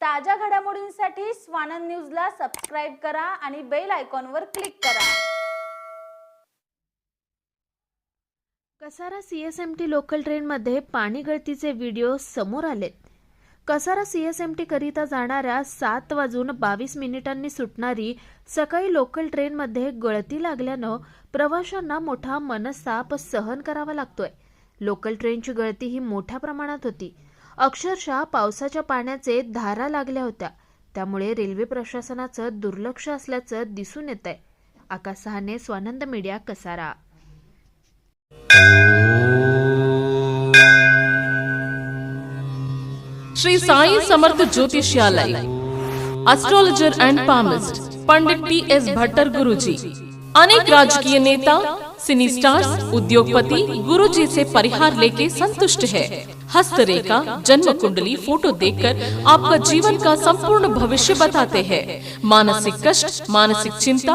ताज्या घडामोडींसाठी स्वानंद न्यूजला सबस्क्राईब करा आणि बेल आयकॉनवर क्लिक करा. Kasara C S M T local ट्रेनमध्ये पाणी गळतीचे व्हिडिओ समोर आलेत. Kasara C S M T करिता जाणाऱ्या सात वाजून बावीस मिनिटांनी सुटणारी सकाळी लोकल ट्रेनमध्ये गळती लागल्यानं प्रवाशांना मोठा मनस्ताप सहन करावा लागतोय. लोकल ट्रेनची गळती ही मोठ्या प्रमाणात होती. अक्षरशः पावसाच्या पाण्याचे धारा लागल्या होत्या. त्यामुळे रेल्वे प्रशासनाचं दुर्लक्ष असल्याचं दिसून येत आहे आकाश सहाने Swanand media Kasara. Shri Sai Samarth ज्योतिषालय. Astrologer and palmist Pandit T S Bhattar Guruji. अनेक राजकीय नेता सिनी स्टार्स उद्योगपति गुरुजी से परिहार लेके संतुष्ट है. हस्तरेखा जन्म कुंडली फ़ोटो देखकर आपका जीवन का संपूर्ण भविष्य बताते हैं। मानसिक कष्ट, मानसिक चिंता